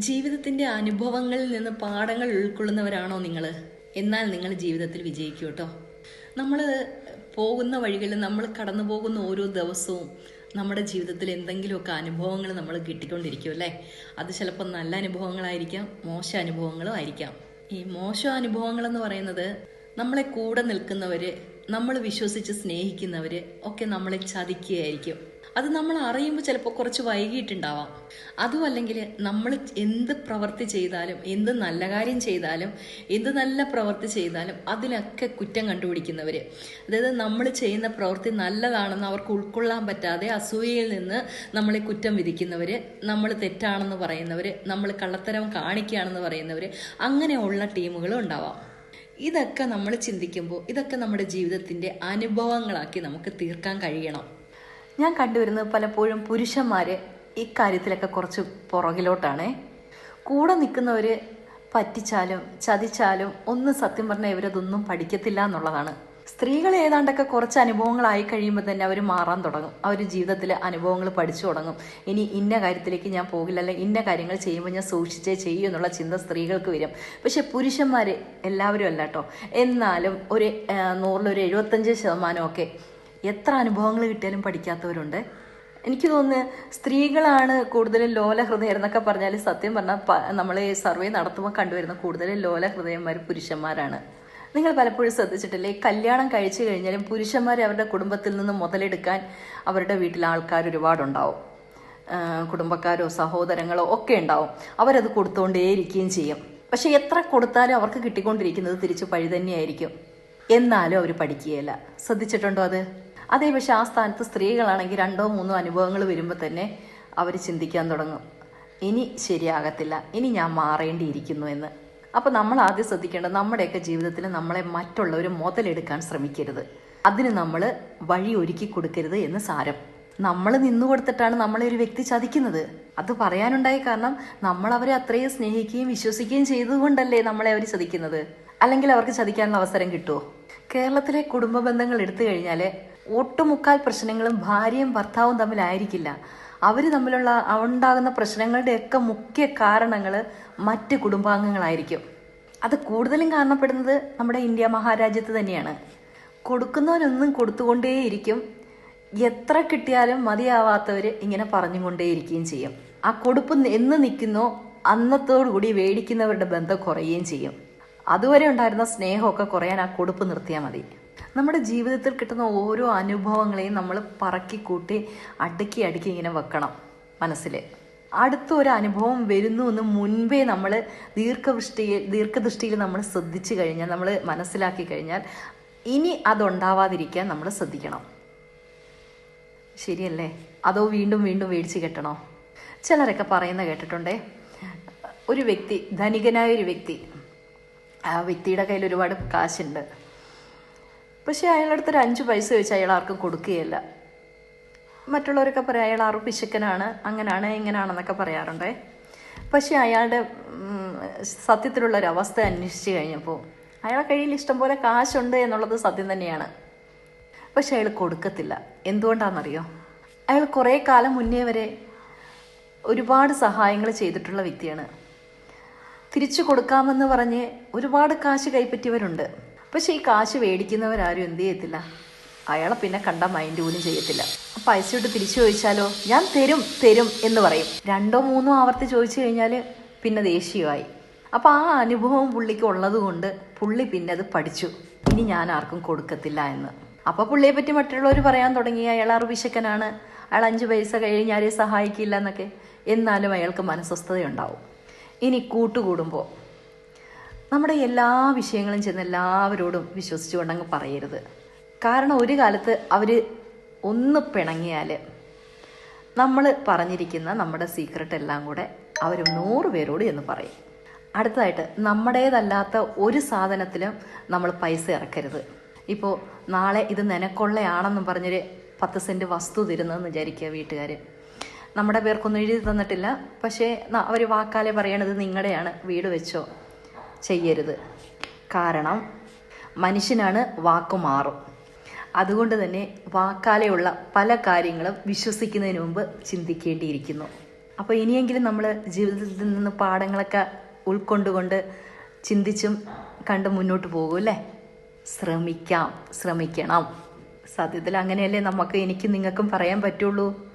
ജീവിതത്തിന്റെ അനുഭവങ്ങളിൽ നിന്ന് പാഠങ്ങൾ ഉൾക്കൊള്ളുന്നവരാണോ നിങ്ങൾ എന്നാൽ നിങ്ങൾ ജീവിതത്തിൽ വിജയിക്കൂ കേട്ടോ. നമ്മൾ പോകുന്ന വഴികളിൽ നമ്മൾ കടന്നു പോകുന്ന ഓരോ ദിവസവും നമ്മുടെ ജീവിതത്തിൽ എന്തെങ്കിലുമൊക്കെ അനുഭവങ്ങൾ നമ്മൾ കിട്ടിക്കൊണ്ടിരിക്കും അല്ലേ? അത് ചിലപ്പോൾ നല്ല അനുഭവങ്ങളായിരിക്കാം മോശ അനുഭവങ്ങളും ആയിരിക്കാം. ഈ മോശം അനുഭവങ്ങൾ എന്ന് പറയുന്നത് നമ്മളെ കൂടെ നിൽക്കുന്നവര് നമ്മൾ വിശ്വസിച്ച് സ്നേഹിക്കുന്നവർ ഒക്കെ നമ്മളെ ചതിക്കുകയായിരിക്കും. അത് നമ്മൾ അറിയുമ്പോൾ ചിലപ്പോൾ കുറച്ച് വൈകിയിട്ടുണ്ടാവാം. അതും അല്ലെങ്കിൽ നമ്മൾ എന്ത് പ്രവൃത്തി ചെയ്താലും എന്ത് നല്ല കാര്യം ചെയ്താലും എന്ത് നല്ല പ്രവൃത്തി ചെയ്താലും അതിനൊക്കെ കുറ്റം കണ്ടുപിടിക്കുന്നവർ അതായത് നമ്മൾ ചെയ്യുന്ന പ്രവൃത്തി നല്ലതാണെന്ന് അവർക്ക് ഉൾക്കൊള്ളാൻ പറ്റാതെ അസൂയയിൽ നിന്ന് നമ്മളെ കുറ്റം വിധിക്കുന്നവർ നമ്മൾ തെറ്റാണെന്ന് പറയുന്നവർ നമ്മൾ കള്ളത്തരം കാണിക്കുകയാണെന്ന് പറയുന്നവർ അങ്ങനെയുള്ള ടീമുകളും ഉണ്ടാവാം. ഇതൊക്കെ നമ്മൾ ചിന്തിക്കുമ്പോൾ ഇതൊക്കെ നമ്മുടെ ജീവിതത്തിന്റെ അനുഭവങ്ങളാക്കി നമുക്ക് തീർക്കാൻ കഴിയണം. ഞാൻ കണ്ടുവരുന്നത് പലപ്പോഴും പുരുഷന്മാര് ഇക്കാര്യത്തിലൊക്കെ കുറച്ച് പുറകിലോട്ടാണ്. കൂടെ നിൽക്കുന്നവര് പറ്റിച്ചാലും ചതിച്ചാലും ഒന്നും സത്യം പറഞ്ഞാൽ ഇവരതൊന്നും പഠിക്കത്തില്ല എന്നുള്ളതാണ്. സ്ത്രീകൾ ഏതാണ്ടൊക്കെ കുറച്ച് അനുഭവങ്ങളായി കഴിയുമ്പോൾ തന്നെ അവർ മാറാൻ തുടങ്ങും. അവർ ജീവിതത്തിൽ അനുഭവങ്ങൾ പഠിച്ചു തുടങ്ങും. ഇനി ഇന്ന കാര്യത്തിലേക്ക് ഞാൻ പോകില്ല അല്ലെങ്കിൽ ഇന്ന കാര്യങ്ങൾ ചെയ്യുമ്പോൾ ഞാൻ സൂക്ഷിച്ചേ ചെയ്യൂ എന്നുള്ള ചിന്ത സ്ത്രീകൾക്ക് വരും. പക്ഷേ പുരുഷന്മാർ എല്ലാവരും അല്ല കേട്ടോ എന്നാലും ഒരു നൂറിലൊരു എഴുപത്തഞ്ച് ശതമാനമൊക്കെ എത്ര അനുഭവങ്ങൾ കിട്ടിയാലും പഠിക്കാത്തവരുണ്ട്. എനിക്ക് തോന്നുന്നു സ്ത്രീകളാണ് കൂടുതലും ലോല ഹൃദയം എന്നൊക്കെ പറഞ്ഞാൽ സത്യം പറഞ്ഞാൽ നമ്മൾ സർവേ നടത്തുമ്പോൾ കണ്ടുവരുന്ന കൂടുതലും ലോല ഹൃദയന്മാർ പുരുഷന്മാരാണ്. നിങ്ങൾ പലപ്പോഴും ശ്രദ്ധിച്ചിട്ടില്ലേ? കല്യാണം കഴിച്ചു കഴിഞ്ഞാലും പുരുഷന്മാർ അവരുടെ കുടുംബത്തിൽ നിന്ന് മുതലെടുക്കാൻ അവരുടെ വീട്ടിൽ ആൾക്കാർ ഒരുപാടുണ്ടാവും. കുടുംബക്കാരോ സഹോദരങ്ങളോ ഒക്കെ ഉണ്ടാവും. അവരത് കൊടുത്തുകൊണ്ടേയിരിക്കുകയും ചെയ്യും. പക്ഷെ എത്ര കൊടുത്താലും അവർക്ക് കിട്ടിക്കൊണ്ടിരിക്കുന്നത് തിരിച്ചു പഴി തന്നെയായിരിക്കും. എന്നാലും അവർ പഠിക്കുകയില്ല. ശ്രദ്ധിച്ചിട്ടുണ്ടോ അത്? അതേ പക്ഷെ ആ സ്ഥാനത്ത് സ്ത്രീകളാണെങ്കിൽ രണ്ടോ മൂന്നോ അനുഭവങ്ങൾ വരുമ്പോൾ തന്നെ അവർ ചിന്തിക്കാൻ തുടങ്ങും. ഇനി ശരിയാകത്തില്ല. ഇനി ഞാൻ മാറേണ്ടിയിരിക്കുന്നു എന്ന്. അപ്പോൾ നമ്മൾ ആദ്യം ശ്രദ്ധിക്കേണ്ടത് നമ്മുടെയൊക്കെ ജീവിതത്തിൽ നമ്മളെ മറ്റുള്ളവർ മുതലെടുക്കാൻ ശ്രമിക്കരുത്. അതിന് നമ്മൾ വഴി ഒരുക്കി കൊടുക്കരുത് എന്ന് സാരം. നമ്മൾ നിന്നു കൊടുത്തിട്ടാണ് നമ്മളെ ഒരു വ്യക്തി ചതിക്കുന്നത്. അത് പറയാനുണ്ടായ കാരണം നമ്മൾ അവരെ അത്രയും സ്നേഹിക്കുകയും വിശ്വസിക്കുകയും ചെയ്തുകൊണ്ടല്ലേ നമ്മളെ അവർ ചതിക്കുന്നത്. അല്ലെങ്കിൽ അവർക്ക് ചതിക്കാനുള്ള അവസരം കിട്ടുമോ കേരളത്തിലെ കുടുംബ ബന്ധങ്ങൾ എടുത്തു കഴിഞ്ഞാൽ ഒട്ടുമുക്കാൽ പ്രശ്നങ്ങളും ഭാര്യയും ഭർത്താവും തമ്മിലായിരിക്കില്ല. അവർ തമ്മിലുള്ള ഉണ്ടാകുന്ന പ്രശ്നങ്ങളുടെയൊക്കെ മുഖ്യ കാരണങ്ങൾ മറ്റ് കുടുംബാംഗങ്ങളായിരിക്കും. അത് കൂടുതലും കാണപ്പെടുന്നത് നമ്മുടെ ഇന്ത്യ മഹാരാജ്യത്ത് തന്നെയാണ്. കൊടുക്കുന്നവരൊന്നും കൊടുത്തുകൊണ്ടേയിരിക്കും. എത്ര കിട്ടിയാലും മതിയാവാത്തവർ ഇങ്ങനെ പറഞ്ഞുകൊണ്ടേയിരിക്കുകയും ചെയ്യും. ആ കൊടുപ്പ് എന്ന് നിൽക്കുന്നോ അന്നത്തോടുകൂടി വേടിക്കുന്നവരുടെ ബന്ധം കുറയുകയും ചെയ്യും. അതുവരെ ഉണ്ടായിരുന്ന സ്നേഹമൊക്കെ കുറയാൻ ആ കൊടുപ്പ് നിർത്തിയാൽ മതി. നമ്മുടെ ജീവിതത്തിൽ കിട്ടുന്ന ഓരോ അനുഭവങ്ങളെയും നമ്മൾ പറക്കിക്കൂട്ടി അടുക്കി അടുക്കി ഇങ്ങനെ വെക്കണം മനസ്സിൽ അടുത്ത ഒരു അനുഭവം വരുന്നു എന്ന് മുൻപേ നമ്മൾ ദീർഘദൃഷ്ടിയിൽ ദീർഘദൃഷ്ടിയിൽ നമ്മൾ ശ്രദ്ധിച്ചു കഴിഞ്ഞാൽ നമ്മൾ മനസ്സിലാക്കി കഴിഞ്ഞാൽ ഇനി അതുണ്ടാവാതിരിക്കാൻ നമ്മൾ ശ്രദ്ധിക്കണം. ശരിയല്ലേ? അതോ വീണ്ടും വീണ്ടും മേടിച്ച് കെട്ടണോ? ചിലരൊക്കെ പറയുന്ന കേട്ടിട്ടുണ്ടേ ഒരു വ്യക്തി ധനികനായ ഒരു വ്യക്തി ആ വ്യക്തിയുടെ കയ്യിൽ ഒരുപാട് കാശുണ്ട്. പക്ഷേ അയാളുടെ അടുത്തൊരു അഞ്ച് പൈസ വെച്ച് അയാൾ ആർക്കും കൊടുക്കുകയില്ല. മറ്റുള്ളവരൊക്കെ പറയാം അയാൾ ആറ് പിശുക്കനാണ് അങ്ങനാണ് ഇങ്ങനാണെന്നൊക്കെ പറയാറുണ്ടേ. പക്ഷെ അയാളുടെ സത്യത്തിലുള്ള ഒരു അവസ്ഥ അന്വേഷിച്ച് കഴിഞ്ഞപ്പോൾ അയാളെ കയ്യിൽ ഇഷ്ടംപോലെ കാശുണ്ട് എന്നുള്ളത് സത്യം തന്നെയാണ്. പക്ഷെ അയാൾ കൊടുക്കത്തില്ല. എന്തുകൊണ്ടാണെന്നറിയോ? അയാൾ കുറേ കാലം മുന്നേ വരെ ഒരുപാട് സഹായങ്ങൾ ചെയ്തിട്ടുള്ള വ്യക്തിയാണ്. തിരിച്ചു കൊടുക്കാമെന്ന് പറഞ്ഞ് ഒരുപാട് കാശ് കൈപ്പറ്റിയവരുണ്ട്. പക്ഷെ ഈ കാശ് മേടിക്കുന്നവരാരും എന്ത് ചെയ്യത്തില്ല? അയാളെ പിന്നെ കണ്ട മൈൻഡ് പോലും ചെയ്യത്തില്ല. പൈസ ഇട്ട് തിരിച്ചു ചോദിച്ചാലോ? ഞാൻ തരും തരും എന്ന് പറയും. രണ്ടോ മൂന്നോ ആവർത്തി ചോദിച്ചു കഴിഞ്ഞാൽ പിന്നെ ദേഷ്യമായി. അപ്പോൾ ആ അനുഭവം പുള്ളിക്ക് ഉള്ളത് കൊണ്ട് പുള്ളി പിന്നെ അത് പഠിച്ചു. ഇനി ഞാൻ ആർക്കും കൊടുക്കത്തില്ല എന്ന്. അപ്പോൾ പുള്ളിയെ പറ്റി മറ്റുള്ളവർ പറയാൻ തുടങ്ങി. അയാൾ അറിവിശക്കനാണ് അയാൾ അഞ്ച് പൈസ കഴിഞ്ഞാലും സഹായിക്കില്ല എന്നൊക്കെ. എന്നാലും അയാൾക്ക് മനസ്വസ്ഥതയുണ്ടാവും. ഇനി കൂട്ടുകൂടുമ്പോൾ നമ്മുടെ എല്ലാ വിഷയങ്ങളും ചെന്ന് എല്ലാവരോടും വിശ്വസിച്ചുകൊണ്ടങ്ങ് പറയരുത്. കാരണം ഒരു കാലത്ത് അവർ ഒന്ന് പിണങ്ങിയാൽ നമ്മൾ പറഞ്ഞിരിക്കുന്ന നമ്മുടെ സീക്രട്ട് എല്ലാം കൂടെ അവർ നൂറ് പേരോട് എന്ന് പറയും. അടുത്തതായിട്ട് നമ്മുടേതല്ലാത്ത ഒരു സാധനത്തിലും നമ്മൾ പൈസ ഇറക്കരുത്. ഇപ്പോൾ നാളെ ഇത് നിനക്കൊള്ളയാണെന്നും പറഞ്ഞൊരു പത്ത് സെന്റ് വസ്തു തരുന്നതെന്ന് വിചാരിക്കുക വീട്ടുകാർ നമ്മുടെ പേർക്കൊന്നും എഴുതി തന്നിട്ടില്ല. പക്ഷേ അവർ വാക്കാലെ പറയണത് നിങ്ങളുടെയാണ് വീട് വെച്ചോ. ചെയ്യരുത്. കാരണം മനുഷ്യനാണ് വാക്കു മാറും അതുകൊണ്ട് തന്നെ വാക്കാലെയുള്ള പല കാര്യങ്ങളും വിശ്വസിക്കുന്നതിന് മുമ്പ് ചിന്തിക്കേണ്ടിയിരിക്കുന്നു. അപ്പോൾ ഇനിയെങ്കിലും നമ്മൾ ജീവിതത്തിൽ നിന്ന് പാഠങ്ങളൊക്കെ ഉൾക്കൊണ്ടുകൊണ്ട് ചിന്തിച്ചും കണ്ട് മുന്നോട്ട് പോകും അല്ലേ? ശ്രമിക്കാം ശ്രമിക്കണം. സത്യത്തിൽ അങ്ങനെയല്ലേ നമുക്ക് എനിക്ക് നിങ്ങൾക്കും പറയാൻ പറ്റുള്ളൂ?